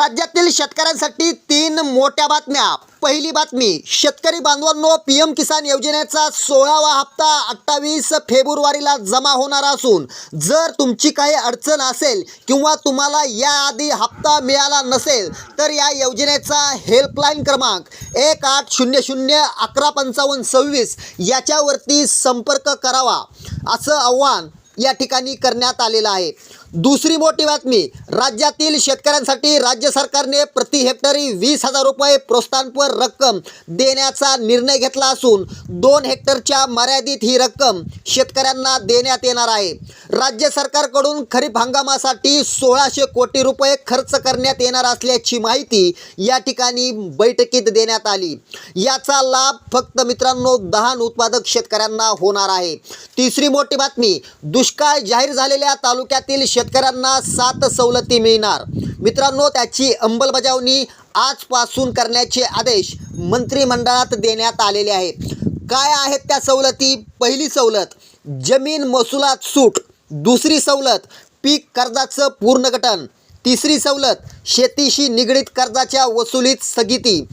राज्यातील शेतकऱ्यांसाठी तीन मोठ्या बातम्या. पहिली बातमी शेतकरी बांधवांनो पी एम किसान योजनेचा सोळावा हप्ता अठ्ठावीस फेब्रुवारीला जमा होणार असून जर तुमची काही अडचण असेल किंवा तुम्हाला याआधी हप्ता मिळाला नसेल तर या योजनेचा हेल्पलाईन क्रमांक एक आठ शून्य शून्य अकरा पंचावन्न सव्वीस याच्यावरती संपर्क करावा. असं आव्हान या ठिकाणी करण्यात आलेलं आहे. दुसरी मोठी बातमी राज्यातील शेतकऱ्यांसाठी राज्य सरकारने प्रति हेक्टरी वीस हजार रुपये प्रोत्साहनपर रक्कम देण्याचा निर्णय घेतला असून दोन हेक्टरच्या मर्यादित ही रक्कम शेतकऱ्यांना देण्यात येणार आहे. राज्य सरकारकडून खरीप हंगामासाठी सोळाशे कोटी रुपये खर्च करण्यात येणार असल्याची माहिती या ठिकाणी बैठकीत देण्यात आली. याचा लाभ फक्त मित्रांनो दहान उत्पादक शेतकऱ्यांना होणार आहे. तिसरी मोठी बातमी दुष्काळ जाहीर झालेल्या तालुक्यातील शेतकऱ्यांना सात सवलती मिळणार. मित्रांनो त्याची अंमलबजावणी आजपासून करण्याचे आदेश मंत्रिमंडळात देण्यात आलेले आहेत. काय आहेत त्या सवलती? पहिली सवलत जमीन महसुलात सूट. दुसरी सवलत पीक कर्जाचं पूर्णगटन तिसरी सवलत शेतीशी निगडीत कर्जाच्या वसुलीत स्थगिती.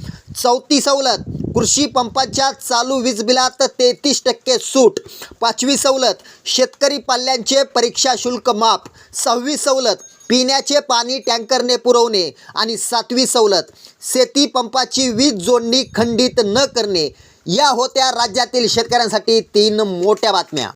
चौथी सवलत कृषी पंपाच्या चालू वीज बिलात तेहतीस टक्के सूट. पाचवी सवलत शेतकरी पाल्यांचे परीक्षा शुल्क माफ. सहावी सवलत पिण्याचे पाणी टँकरने पुरवणे. आणि सातवी सवलत शेती पंपाची वीज जोडणी खंडित न करणे. या होत्या राज्यातील शेतकऱ्यांसाठी तीन मोठ्या बातम्या.